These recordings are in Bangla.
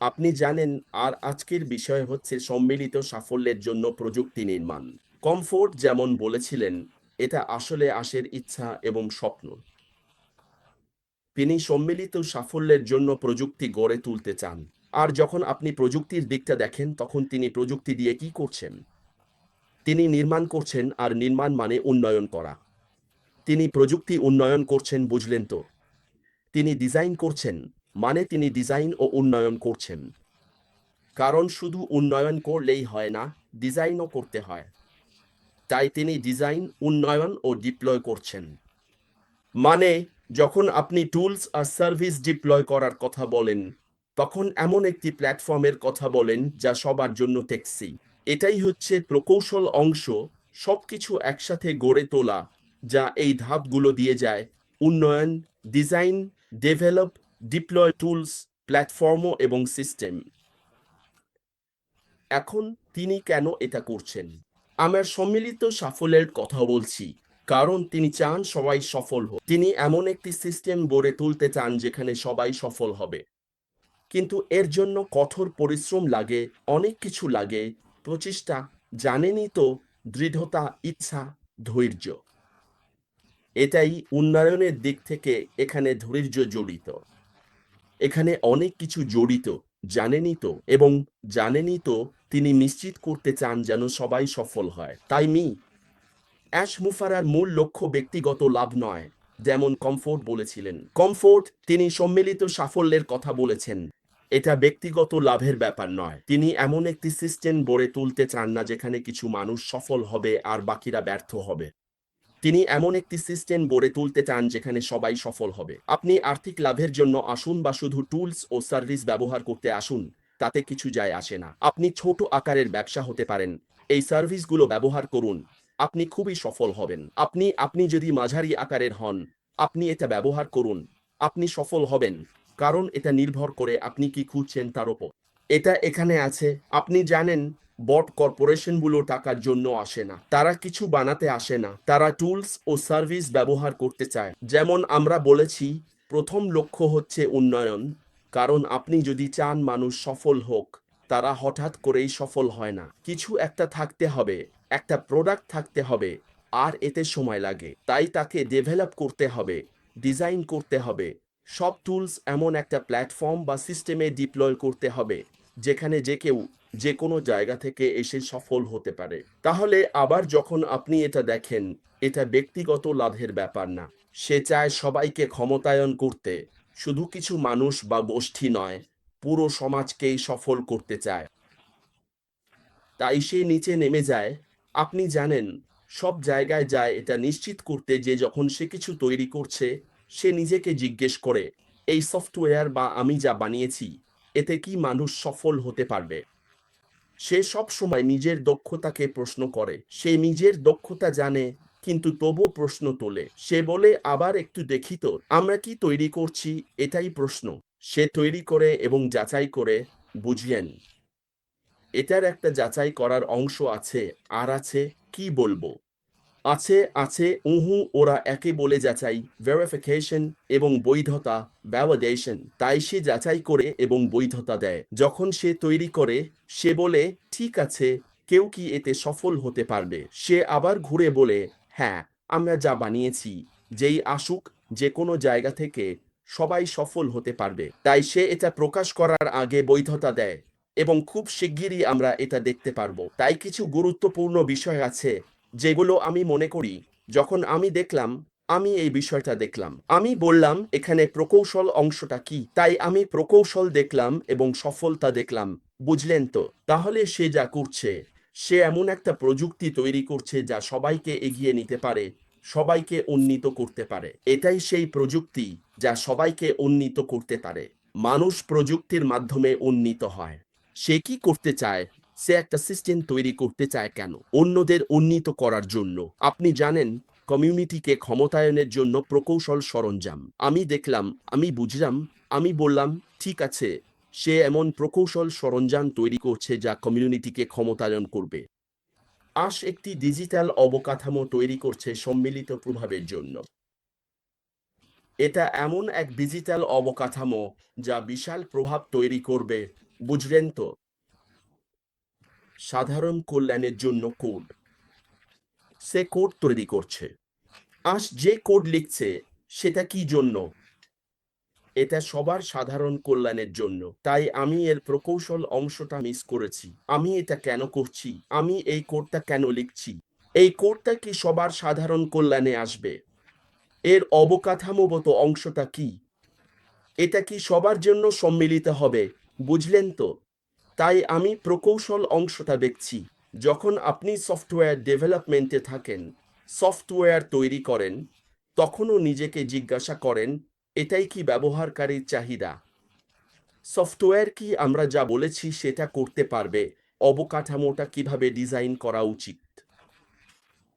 আপনি জানেন, আর আজকের বিষয় হচ্ছে সম্মিলিত সাফল্যের জন্য প্রযুক্তি নির্মাণ। কমফোর্ট যেমন বলেছিলেন, এটা আসলে আশের ইচ্ছা এবং স্বপ্ন। তিনি সম্মিলিত সাফল্যের জন্য প্রযুক্তি গড়ে তুলতে চান। আর যখন আপনি প্রযুক্তির দিকটা দেখেন, তখন তিনি প্রযুক্তি দিয়ে কি করছেন? তিনি নির্মাণ করছেন, আর নির্মাণ মানে উন্নয়ন করা। তিনি প্রযুক্তি উন্নয়ন করছেন, বুঝলেন তো? তিনি ডিজাইন করছেন মানে তিনি ডিজাইন ও উন্নয়ন করছেন। কারণ শুধু উন্নয়ন করলেই হয় না, ডিজাইনও করতে হয়। তাই তিনি ডিজাইন, উন্নয়ন ও ডিপ্লয় করছেন। মানে যখন আপনি টুলস আর সার্ভিস ডিপ্লয় করার কথা বলেন, তখন এমন একটি প্ল্যাটফর্মের কথা বলেন যা সবার জন্য ট্যাক্সি এটাই হচ্ছে প্রকৌশল অংশ, সবকিছু একসাথে গড়ে তোলা, যা এই ধাপগুলো দিয়ে যায়। উন্নয়ন, design, develop deploy tools platform এবং সিস্টেম এখন তিনি কেন এটা করছেন? আমার সম্মিলিত সাফল্যের কথা বলছি, কারণ তিনি চান সবাই সফল হোক। তিনি এমন একটি সিস্টেম গড়ে তুলতে চান যেখানে সবাই সফল হবে। কিন্তু এর জন্য কঠোর পরিশ্রম লাগে, অনেক কিছু লাগে, প্রচেষ্টা, জানেনই তো, দৃঢ়তা, ইচ্ছা, ধৈর্য। এটাই উন্নয়নের দিক থেকে এখানে ধৈর্য জড়িত। এখানে অনেক কিছু জড়িত, জানেনই তো, এবং জানেনই তো তিনি নিশ্চিত করতে চান যেন সবাই সফল হয়। তাই মি, অ্যাশ মুফারার মূল লক্ষ্য ব্যক্তিগত লাভ নয়, যেমন কমফোর্ট বলেছিলেন। কমফোর্ট, তিনি সম্মিলিত সাফল্যের কথা বলেছেন। এটা ব্যক্তিগত লাভের ব্যাপার নয়। তিনি এমন একটি সিস্টেম গড়ে তুলতে চান না যেখানে কিছু মানুষ সফল হবে আর বাকিরা ব্যর্থ হবে। তিনি এমন একটি সিস্টেম গড়ে তুলতে চান যেখানে সবাই সফল হবে। আপনি আর্থিক লাভের জন্য আসুন বা শুধু টুলস ও সার্ভিস ব্যবহার করতে আসুন, তাতে কিছু যায় আসে না। আপনি ছোট আকারের ব্যবসা হতে পারেন, এই সার্ভিসগুলো ব্যবহার করুন, আপনি খুবই সফল হবেন। আপনি আপনি যদি মাঝারি আকারের হন, আপনি এটা ব্যবহার করুন, আপনি সফল হবেন, কারণ এটা নির্ভর করে আপনি কি খুঁজছেন তার ওপর। এটা এখানে আছে, আপনি জানেন বট কর্পোরেশনগুলো টাকার জন্য আসে না। তারা কিছু বানাতে আসে না। তারা টুলস ও সার্ভিস ব্যবহার করতে চায়। যেমন আমরা বলেছি, প্রথম লক্ষ্য হচ্ছে উন্নয়ন। কারণ আপনি যদি চান মানুষ সফল হোক, তারা হঠাৎ করেই সফল হয় না। কিছু একটা থাকতে হবে, একটা প্রোডাক্ট থাকতে হবে, আর এতে সময় লাগে। তাই তাকে ডেভেলপ করতে হবে ডিজাইন করতে হবে। সব টুলস এমন একটা প্ল্যাটফর্ম বা সিস্টেমে ডিপ্লয় করতে হবে। যেখানে যে কেউ যে কোনো জায়গা থেকে এসে সফল হতে পারে। তাহলে আবার যখন আপনি এটা দেখেন, এটা ব্যক্তিগত লাভের ব্যাপার না। সে চায় সবাইকে ক্ষমতায়ন করতে। শুধু কিছু মানুষ বা গোষ্ঠী নয়, পুরো সমাজকেই সফল করতে চায়। তাই সে নিচে নেমে যায়। আপনি জানেন, সব জায়গায় যায় এটা নিশ্চিত করতে যে যখন সে কিছু তৈরি করছে, সে নিজেকে জিজ্ঞেস করে, এই সফটওয়্যার বা আমি যা বানিয়েছি এতে কি মানুষ সফল হতে পারবে? সে সব সময় নিজের দক্ষতাকে প্রশ্ন করে। সে নিজের দক্ষতা জানে, কিন্তু তবু প্রশ্ন তোলে। সে বলে, আবার একটু দেখি তো, আমরা কি তৈরি করছি? এটাই প্রশ্ন। সে তৈরি করে এবং যাচাই করে, বুঝিয়েন। এটার একটা যাচাই করার অংশ আছে, আর আছে, কি বলব? আছে আছে, উহু, ওরা একে বলে যাচাই ভেরিফিকেশন এবং বৈধতা ভ্যালিডেশন তাই সে যাচাই করে এবং বৈধতা দেয়। যখন সে তৈরি করে, সে বলে, ঠিক আছে, কেউ কি এতে সফল হতে পারবে? সে আবার ঘুরে বলে হ্যাঁ আমরা যা বানিয়েছি, যেই আসুক যে কোনো জায়গা থেকে সবাই সফল হতে পারবে। তাই সে এটা প্রকাশ করার আগে বৈধতা দেয় এবং খুব শিগগিরই আমরা এটা দেখতে পারব। তাই কিছু গুরুত্বপূর্ণ বিষয় আছে যেগুলো আমি মনে করি, যখন আমি দেখলাম, আমি এই বিষয়টা দেখলাম। আমি বললাম, এখানে প্রকৌশল অংশটা কি? তাই আমি প্রকৌশল দেখলাম এবং সফলতা দেখলাম। বুঝলেন তো? তাহলে সে যা করছে, সে এমন একটা প্রযুক্তি তৈরি করছে যা সবাইকে এগিয়ে নিতে পারে, সবাইকে উন্নীত করতে পারে। এটাই সেই প্রযুক্তি যা সবাইকে উন্নীত করতে পারে। মানুষ প্রযুক্তির মাধ্যমে উন্নীত হয়। সে কি করতে চায়? সে একটা সিস্টেম তৈরি করতে চায় কেন? অন্যদের উন্নীত করার জন্য। আপনি জানেন কমিউনিটিকে ক্ষমতায়নের জন্য প্রকৌশল সরঞ্জাম। আমি দেখলাম, আমি বুঝলাম, আমি বললাম, ঠিক আছে, সে এমন প্রকৌশল সরঞ্জাম তৈরি করছে যা কমিউনিটিকে ক্ষমতায়ন করবে। আশ একটি ডিজিটাল অবকাঠামো তৈরি করছে সম্মিলিত প্রভাবের জন্য। এটা এমন এক ডিজিটাল অবকাঠামো যা বিশাল প্রভাব তৈরি করবে, বুঝলেন তো? সাধারণ কল্যাণের জন্য কোড। সে কোড তৈরি করছে। আজ যে কোড লিখছে, সেটা কি জন্য? এটা সবার সাধারণ কল্যাণের জন্য। তাই আমি এর প্রকৌশল অংশটা মিস করেছি। আমি এটা কেন করছি? আমি এই কোডটা কেন লিখছি? এই কোডটা কি সবার সাধারণ কল্যাণে আসবে? এর অবকাঠামোগত অংশটা কি? এটা কি সবার জন্য সম্মিলিত হবে? বুঝলেন তো? তাই আমি প্রকৌশল অংশটা দেখছি। যখন আপনি সফটওয়্যার ডেভেলপমেন্টে থাকেন, সফটওয়্যার তৈরি করেন, তখনও নিজেকে জিজ্ঞাসা করেন, এটাই কি ব্যবহারকারীর চাহিদা? সফটওয়্যার কি আমরা যা বলেছি সেটা করতে পারবে, অবকাঠামোটা কীভাবে ডিজাইন করা উচিত?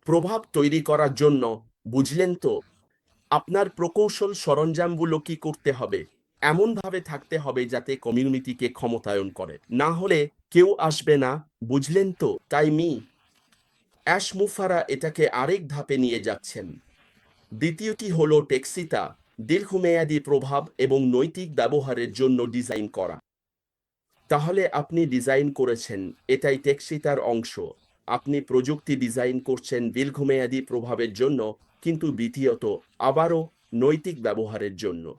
প্রভাব তৈরি করার জন্য, বুঝলেন তো, আপনার প্রকৌশল সরঞ্জামগুলো কি করতে হবে? এমনভাবে থাকতে হবে যাতে কমিউনিটিকে ক্ষমতায়ন করে। না হলে কেউ আসবে না, বুঝলেন তো? তাই মি। অ্যাশমুফারা এটাকে আরেক ধাপে নিয়ে যাচ্ছেন। দ্বিতীয়টি হলো টেক্সিতা, দীর্ঘমেয়াদী প্রভাব এবং নৈতিক ব্যবহারের জন্য ডিজাইন করা। তাহলে আপনি ডিজাইন করেছেন, এটাই টেক্সিতার অংশ। আপনি প্রযুক্তি ডিজাইন করছেন দীর্ঘমেয়াদী প্রভাবের জন্য, কিন্তু দ্বিতীয়ত আবারও নৈতিক ব্যবহারের জন্য।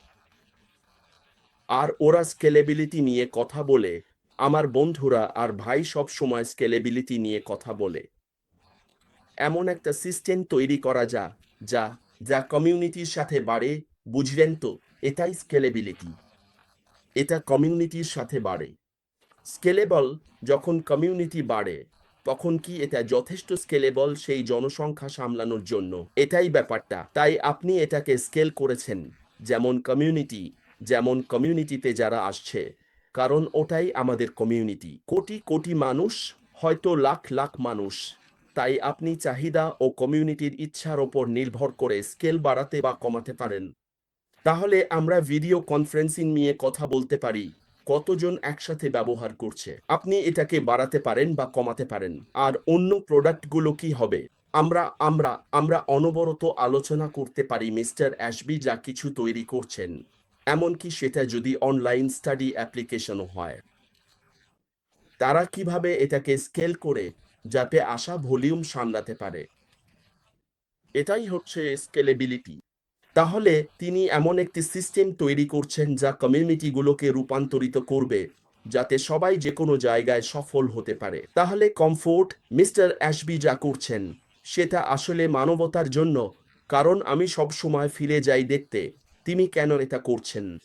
আর ওরা স্কেলেবিলিটি নিয়ে কথা বলে। আমার বন্ধুরা আর ভাই সব সময় স্কেলেবিলিটি নিয়ে কথা বলে। এমন একটা সিস্টেম তৈরি করা যা যা যা কমিউনিটির সাথে বাড়ে, বুঝলেন তো? এটাই স্কেলেবিলিটি এটা কমিউনিটির সাথে বাড়ে। স্কেলেবল যখন কমিউনিটি বাড়ে, তখন কি এটা যথেষ্ট স্কেলেবল সেই জনসংখ্যা সামলানোর জন্য? এটাই ব্যাপারটা। তাই আপনি এটাকে স্কেল করেছেন। যেমন কমিউনিটি যেমন কমিউনিটিতে যারা আসছে, কারণ ওটাই আমাদের কমিউনিটি কোটি কোটি মানুষ, হয়তো লাখ লাখ মানুষ। তাই আপনি চাহিদা ও কমিউনিটির ইচ্ছার ওপর নির্ভর করে স্কেল বাড়াতে বা কমাতে পারেন। তাহলে আমরা ভিডিও কনফারেন্সিং নিয়ে কথা বলতে পারি। কতজন একসাথে ব্যবহার করছে? আপনি এটাকে বাড়াতে পারেন বা কমাতে পারেন। আর অন্য প্রোডাক্টগুলো কি হবে? আমরা আমরা আমরা অনবরত আলোচনা করতে পারি মিস্টার অ্যাশবি যা কিছু তৈরি করছেন। এমনকি সেটা যদি অনলাইন স্টাডি অ্যাপ্লিকেশনও হয়? তারা কীভাবে এটাকে স্কেল করে যাতে আসা ভলিউম সামলাতে পারে? এটাই হচ্ছে স্কেলেবিলিটি তাহলে তিনি এমন একটি সিস্টেম তৈরি করছেন যা কমিউনিটিগুলোকে রূপান্তরিত করবে, যাতে সবাই যে কোনো জায়গায় সফল হতে পারে। তাহলে কমফোর্ট মিস্টার অ্যাশবি যা করছেন, সেটা আসলে মানবতার জন্য, কারণ আমি সব সময় ফিরে যাই দেখতে। তিনি কেন এটা করছেন?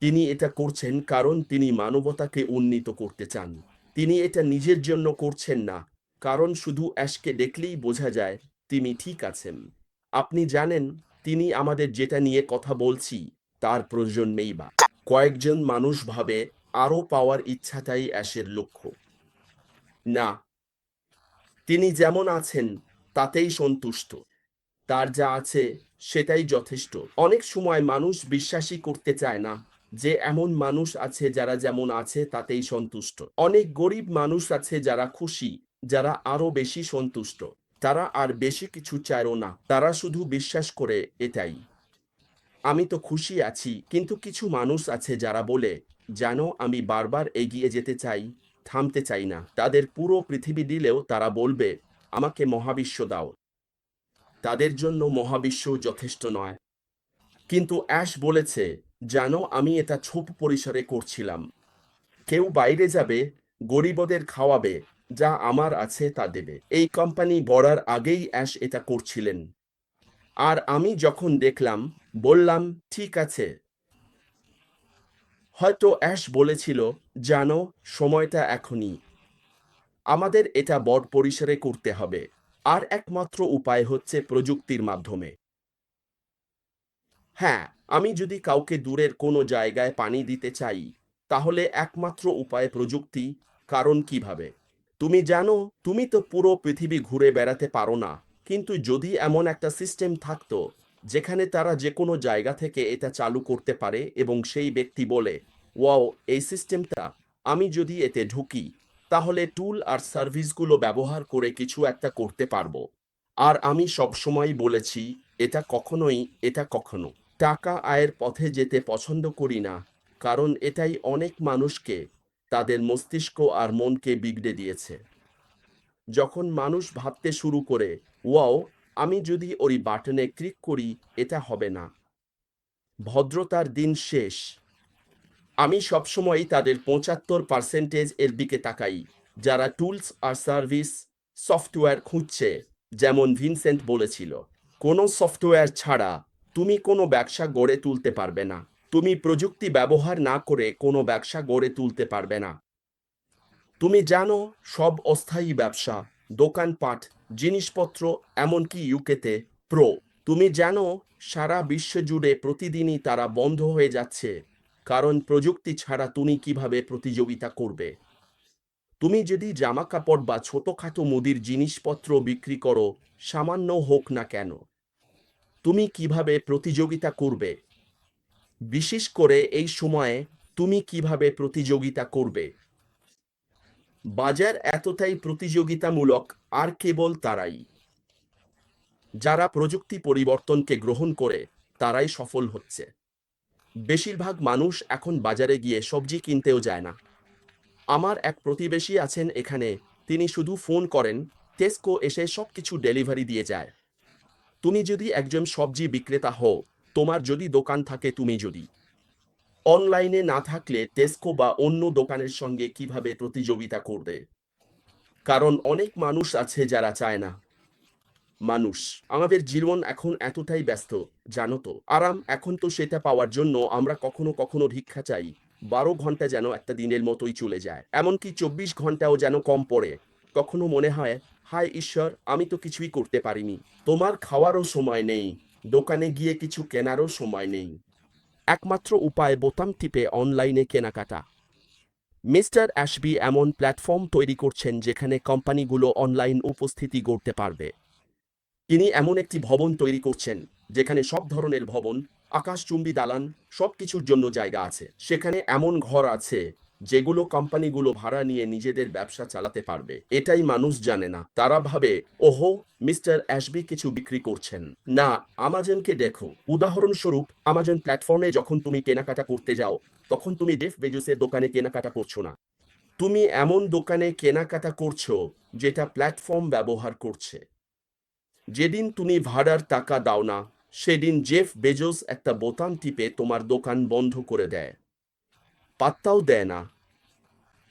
তিনি এটা করছেন কারণ তিনি মানবতাকে উন্নীত করতে চান। তিনি এটা নিজের জন্য করছেন না। কারণ শুধু অ্যাশকে দেখলেই বোঝা যায়, তিনি ঠিক আছেন। আপনি জানেন, তিনি আমাদের যেটা নিয়ে কথা বলছি, তার প্রয়োজন নেই বা। কয়েকজন মানুষ ভাবে, আরও পাওয়ার ইচ্ছাটাই অ্যাশের লক্ষ্য। না। তিনি যেমন আছেন, তাতেই সন্তুষ্ট। তার যা আছে সেটাই যথেষ্ট। অনেক সময় মানুষ বিশ্বাসই করতে চায় না যে এমন মানুষ আছে যারা যেমন আছে তাতেই সন্তুষ্ট। অনেক গরিব মানুষ আছে যারা খুশি, যারা আরও বেশি সন্তুষ্ট। তারা আর বেশি কিছু চায়ও না, তারা শুধু বিশ্বাস করে এটাই। আমি তো খুশি আছি, কিন্তু কিছু মানুষ আছে যারা বলে, জানো, আমি বারবার এগিয়ে যেতে চাই, থামতে চাই না। তাদের পুরো পৃথিবী দিলেও তারা বলবে, আমাকে মহাবিশ্ব দাও। তাদের জন্য মহাবিশ্ব যথেষ্ট নয়। কিন্তু অ্যাশ বলেছে জানো আমি এটা ছোপ পরিসরে করছিলাম। কেউ বাইরে যাবে, গরিবদের খাওয়াবে, যা আমার আছে তা দেবে। এই কোম্পানি বড়ার আগেই অ্যাশ এটা করছিলেন। আর আমি যখন দেখলাম, বললাম, ঠিক আছে। হয়তো অ্যাশ বলেছিল, জানো, সময়টা এখনই। আমাদের এটা বড় পরিসরে করতে হবে। আর একমাত্র উপায় হচ্ছে প্রযুক্তির মাধ্যমে। হ্যাঁ আমি যদি কাউকে দূরের কোনো জায়গায় পানি দিতে চাই, তাহলে একমাত্র উপায় প্রযুক্তি, কারণ কীভাবে? তুমি জানো, তুমি তো পুরো পৃথিবী ঘুরে বেড়াতে পারো না, কিন্তু যদি এমন একটা সিস্টেম থাকতো, যেখানে তারা যে কোনো জায়গা থেকে এটা চালু করতে পারে এবং সেই ব্যক্তি বলে, ওয়াও, এই সিস্টেমটা, আমি যদি এতে ঢুকি তাহলে টুল আর সার্ভিসগুলো ব্যবহার করে কিছু একটা করতে পারব। আর আমি সবসময় বলেছি, এটা কখনোই, এটা কখনো। টাকা আয়ের পথে যেতে পছন্দ করি না, কারণ এটাই অনেক মানুষকে, তাদের মস্তিষ্ক আর মনকে বিগড়ে দিয়েছে। যখন মানুষ ভাবতে শুরু করে, ওয়াও, আমি যদি ওই বাটনে ক্লিক করি, এটা হবে না। ভদ্রতার দিন শেষ। আমি সবসময় তাদের পঁচাত্তর পার্সেন্টেজ এর দিকে তাকাই, যারা টুলস আর সার্ভিস সফটওয়্যার খুঁজছে, যেমন ভিনসেন্ট বলেছিল। কোনো সফটওয়্যার ছাড়া তুমি কোনো ব্যবসা গড়ে তুলতে পারবে না। তুমি প্রযুক্তি ব্যবহার না করে কোনো ব্যবসা গড়ে তুলতে পারবে না। তুমি জানো, সব অস্থায়ী ব্যবসা, দোকানপাট, জিনিসপত্র, এমনকি ইউকেতে প্রো তুমি জানো, সারা বিশ্ব জুড়ে প্রতিদিনই তারা বন্ধ হয়ে যাচ্ছে। কারণ প্রযুক্তি ছাড়া তুমি কীভাবে প্রতিযোগিতা করবে? তুমি যদি জামা কাপড় বা ছোটখাটো মুদির জিনিসপত্র বিক্রি করো, সামান্য হোক না কেন, তুমি কীভাবে প্রতিযোগিতা করবে? বিশেষ করে এই সময়ে তুমি কীভাবে প্রতিযোগিতা করবে? বাজার এতটাই প্রতিযোগিতামূলক, আর কেবল তারাই। যারা প্রযুক্তি পরিবর্তনকে গ্রহণ করে, তারাই সফল হচ্ছে। বেশিরভাগ মানুষ এখন বাজারে গিয়ে সবজি কিনতেও যায় না। আমার এক প্রতিবেশী আছেন এখানে, তিনি শুধু ফোন করেন টেস্কো এসে সব কিছু ডেলিভারি দিয়ে যায়। তুমি যদি একজন সবজি বিক্রেতা হও, তোমার যদি দোকান থাকে তুমি যদি। অনলাইনে না থাকলে টেস্কো বা অন্য দোকানের সঙ্গে কীভাবে প্রতিযোগিতা করবে? কারণ অনেক মানুষ আছে যারা চায় না। মানুষ। আমাদের জীবন এখন এতটাই ব্যস্ত, জানো তো। আরাম এখন তো সেটা পাওয়ার জন্য আমরা কখনো কখনো ভিক্ষা চাই। বারো ঘণ্টা যেন একটা দিনের মতোই চলে যায়। এমনকি চব্বিশ ঘন্টাও যেন কম পড়ে। কখনো মনে হয়, হায় ঈশ্বর, আমি তো কিছুই করতে পারিনি। তোমার খাওয়ারও সময় নেই। দোকানে গিয়ে কিছু কেনারও সময় নেই। একমাত্র উপায় বোতাম টিপে অনলাইনে কেনাকাটা। মিস্টার অ্যাশবি এমন প্ল্যাটফর্ম তৈরি করছেন যেখানে কোম্পানিগুলো অনলাইন উপস্থিতি গড়তে পারবে। তিনি এমন একটি ভবন তৈরি করছেন, যেখানে সব ধরনের ভবন আকাশচুম্বী দালান, সব কিছুর জন্য জায়গা আছে। সেখানে এমন ঘর আছে, যেগুলো কোম্পানিগুলো ভাড়া নিয়ে নিজেদের ব্যবসা চালাতে পারবে। এটাই মানুষ জানে না। তারা ভাবে, ওহো, মিস্টার অ্যাশবি কিছু বিক্রি করছেন। না, আমাজনকে দেখো। উদাহরণস্বরূপ, আমাজন প্ল্যাটফর্মে যখন তুমি কেনাকাটা করতে যাও, তখন তুমি ডেফ বেজুসের দোকানে কেনাকাটা করছ না। তুমি এমন দোকানে কেনাকাটা করছ, যেটা প্ল্যাটফর্ম ব্যবহার করছে। যেদিন তুমি ভাড়ার টাকা দাও না, সেদিন জেফ বেজোস একটা বোতাম টিপে তোমার দোকান বন্ধ করে দেয়। পাত্তাও দেয় না।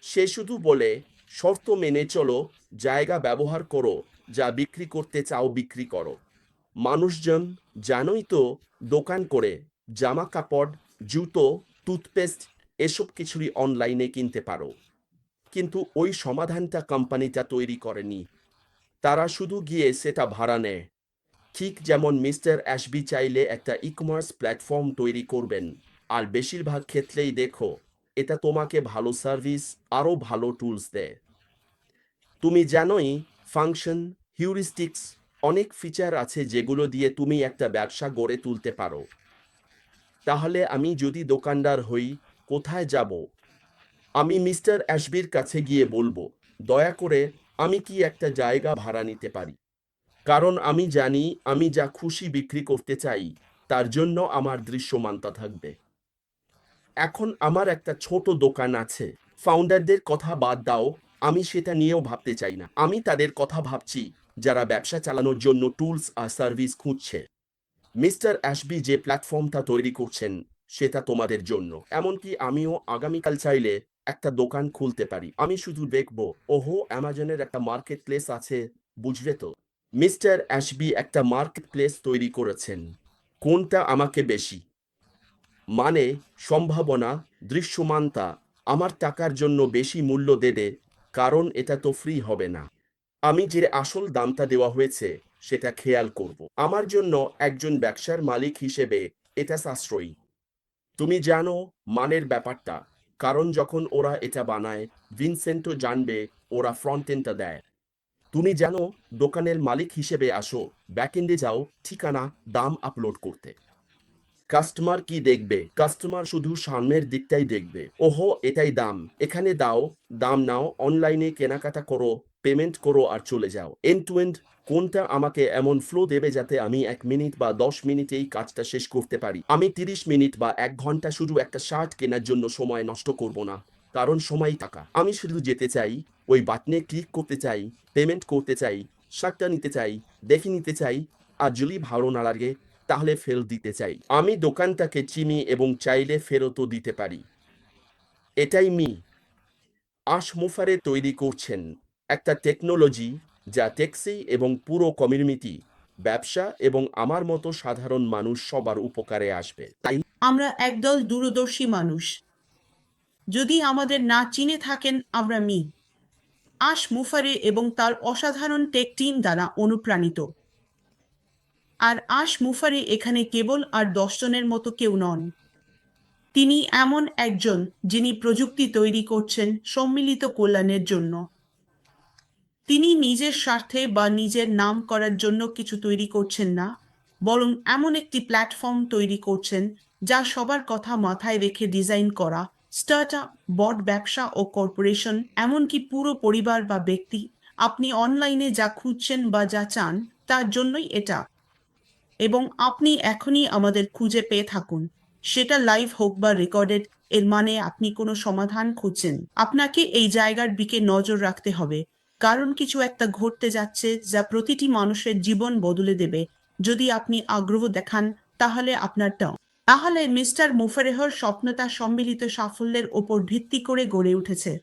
সে শুধু বলে, শর্ত মেনে চলো, জায়গা ব্যবহার করো, যা বিক্রি করতে চাও বিক্রি করো। মানুষজন জানোই তো, দোকান করে জামা কাপড় জুতো, টুথপেস্ট, এসব কিছুরই অনলাইনে কিনতে পারো। কিন্তু ওই সমাধানটা কোম্পানিটা তৈরি করেনি। তারা শুধু গিয়ে সেটা ভাড়া নেয়। ঠিক যেমন মিস্টার অ্যাশবি চাইলে একটা ই কমার্স প্ল্যাটফর্ম তৈরি করবেন। আর বেশিরভাগ ক্ষেত্রেই দেখো, এটা তোমাকে ভালো সার্ভিস, আরও ভালো টুলস দেয়। তুমি জানোই, ফাংশন, হিউরিস্টিক্স অনেক ফিচার আছে যেগুলো দিয়ে তুমি একটা ব্যবসা গড়ে তুলতে পারো। তাহলে আমি যদি দোকানদার হই, কোথায় যাব? আমি মিস্টার অ্যাশবির কাছে গিয়ে বলব, দয়া করে আমি কি একটা জায়গা ভাড়া নিতে পারি? কারণ আমি জানি, আমি যা খুশি বিক্রি করতে চাই, তার জন্য আমার দৃশ্যমানতা থাকবে। এখন আমার একটা ছোট দোকান আছে। ফাউন্ডারদের কথা বাদ দাও, আমি সেটা নিয়েও ভাবতে চাই না। আমি তাদের কথা ভাবছি, যারা ব্যবসা চালানোর জন্য টুলস আর সার্ভিস খুঁজছে। মিস্টার অ্যাশবি যে প্ল্যাটফর্মটা তৈরি করছেন, সেটা তোমাদের জন্য। এমনকি আমিও আগামীকাল চাইলে একটা দোকান খুলতে পারি। আমি শুধু দেখব, ওহো অ্যামাজনের একটা মার্কেট প্লেস আছে, বুঝলে তো? মিস্টার অ্যাশবি একটা মার্কেট প্লেস তৈরি করেছেন। কোনটা আমাকে বেশি? মানে সম্ভাবনা, দৃশ্যমানতা, আমার টাকার জন্য বেশি মূল্য দেবে, কারণ এটা তো ফ্রি হবে না। আমি যে আসল দামটা দেওয়া হয়েছে, সেটা খেয়াল করব। আমার জন্য একজন ব্যবসার মালিক হিসেবে এটা সাশ্রয়ী। তুমি জানো, মানের ব্যাপারটা। কারণ যখন ওরা এটা বানায় ভিনসেন্টও জানবে, ওরা ফ্রন্ট এন্ডটা দেয়। তুমি যেন দোকানের মালিক হিসেবে আসো ব্যাকেন্ডে যাও, ঠিকানা, দাম আপলোড করতে। কাস্টমার কি দেখবে? কাস্টমার শুধু সামনের দিকটাই দেখবে। ওহো, এটাই দাম। এখানে দাও, দাম নাও অনলাইনে কেনাকাটা করো পেমেন্ট করো আর চলে যাও। এন্ড টু এন্ড কোনটা আমাকে এমন ফ্লো দেবে যাতে আমি এক মিনিট বা দশ মিনিটেই কাজটা শেষ করতে পারি? আমি তিরিশ মিনিট বা এক ঘণ্টা শুধু একটা শার্ট কেনার জন্য সময় নষ্ট করব না, কারণ সময় টাকা। আমি শুধু যেতে চাই, ওই বাটনে ক্লিক করতে চাই পেমেন্ট করতে চাই শার্টটা নিতে চাই, দেখে নিতে চাই, আর যদি ভালো না লাগে, তাহলে ফেল দিতে চাই। আমি দোকানটাকে চিনি এবং চাইলে ফেরতও দিতে পারি। এটাই মি আশ মুফারে তৈরি করছেন। একটা টেকনোলজি যা ট্যাক্সি এবং পুরো কমিউনিটি ব্যবসা এবং আমার মতো সাধারণ মানুষ সবার উপকারে আসবে। তাই আমরা একদল দূরদর্শী মানুষ। যদি আমাদের না চিনে থাকেন, আমরা মি। আশ মুফারে এবং তার অসাধারণ টেক টিম দ্বারা অনুপ্রাণিত। আর আশ মুফারে এখানে কেবল আর দশজনের মতো কেউ নন। তিনি এমন একজন যিনি প্রযুক্তি তৈরি করছেন সম্মিলিত কল্যাণের জন্য। তিনি নিজের স্বার্থে বা নিজের নাম করার জন্য কিছু তৈরি করছেন না, বরং এমন একটি প্ল্যাটফর্ম তৈরি করছেন যা সবার কথা মাথায় রেখে ডিজাইন করা স্টার্টআপ বট ব্যবসা ও কর্পোরেশন এমনকি পুরো পরিবার বা ব্যক্তি। আপনি অনলাইনে যা খুঁজছেন বা যা চান, তার জন্যই এটা। এবং আপনি এখনই আমাদের খুঁজে পেয়ে থাকুন। সেটা লাইভ হোক বা রেকর্ডেড এর মানে আপনি কোনো সমাধান খুঁজছেন। আপনাকে এই জায়গার দিকে নজর রাখতে হবে। কারণ কিছু একটা ঘটতে যাচ্ছে যা প্রতিটি মানুষের জীবন বদলে দেবে। যদি আপনি আগ্রহ দেখান, তাহলে আপনারটাও। তাহলে মিস্টার মুফারেহর স্বপ্নতা সম্মিলিত সাফল্যের ওপর ভিত্তি করে গড়ে উঠেছে।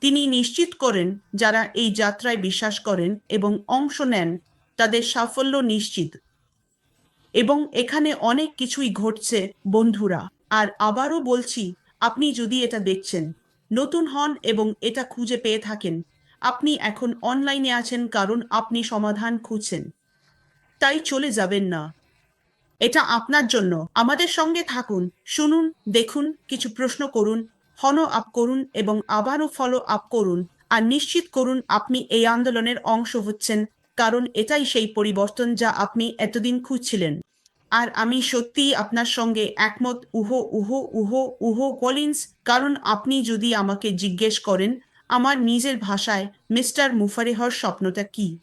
তিনি নিশ্চিত করেন, যারা এই যাত্রায় বিশ্বাস করেন এবং অংশ নেন, তাদের সাফল্য নিশ্চিত। এবং এখানে অনেক কিছুই ঘটছে, বন্ধুরা। আর আবারও বলছি, আপনি যদি এটা দেখছেন, নতুন হন এবং এটা খুঁজে পেয়ে থাকেন আপনি এখন অনলাইনে আছেন কারণ আপনি সমাধান খুঁজছেন। তাই চলে যাবেন না। এটা আপনার জন্য। আমাদের সঙ্গে থাকুন, শুনুন, দেখুন, কিছু প্রশ্ন করুন ফলো আপ করুন এবং আবারও ফলো আপ করুন আর নিশ্চিত করুন আপনি এই আন্দোলনের অংশ হচ্ছেন, কারণ এটাই সেই পরিবর্তন যা আপনি এতদিন খুঁজছিলেন। আর আমি সত্যিই আপনার সঙ্গে একমত। উহো উহো উহো উহো, কলিন্স, কারণ আপনি যদি আমাকে জিজ্ঞেস করেন আমার নিজের ভাষায় মিস্টার মুফারেহর স্বপ্নটা কি?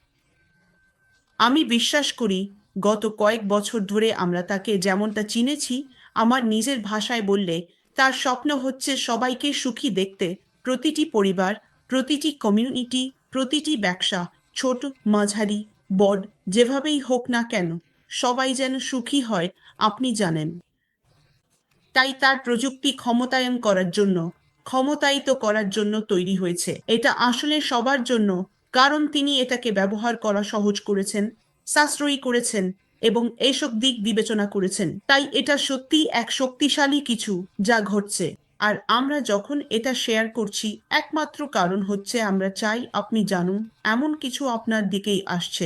আমি বিশ্বাস করি, গত কয়েক বছর ধরে আমরা তাকে যেমনটা চিনেছি, আমার নিজের ভাষায় বললে তার স্বপ্ন হচ্ছে সবাইকে সুখী দেখতে, প্রতিটি পরিবার, প্রতিটি কমিউনিটি প্রতিটি ব্যবসা, ছোট, মাঝারি, বড়, যেভাবেই হোক না কেন, সবাই যেন সুখী হয়, আপনি জানেন। তাই তার প্রযুক্তি ক্ষমতায়ন করার জন্য ক্ষমতায়িত করার জন্য তৈরি হয়েছে। এটা আসলে সবার জন্য, কারণ তিনি এটাকে ব্যবহার করা সহজ করেছেন, সাশ্রয়ী করেছেন এবং এইসব দিক বিবেচনা করেছেন। তাই এটা সত্যিই এক শক্তিশালী কিছু যা ঘটছে। আর আমরা যখন এটা শেয়ার করছি, একমাত্র কারণ হচ্ছে আমরা চাই আপনি জানুন, এমন কিছু আপনার দিকেই আসছে।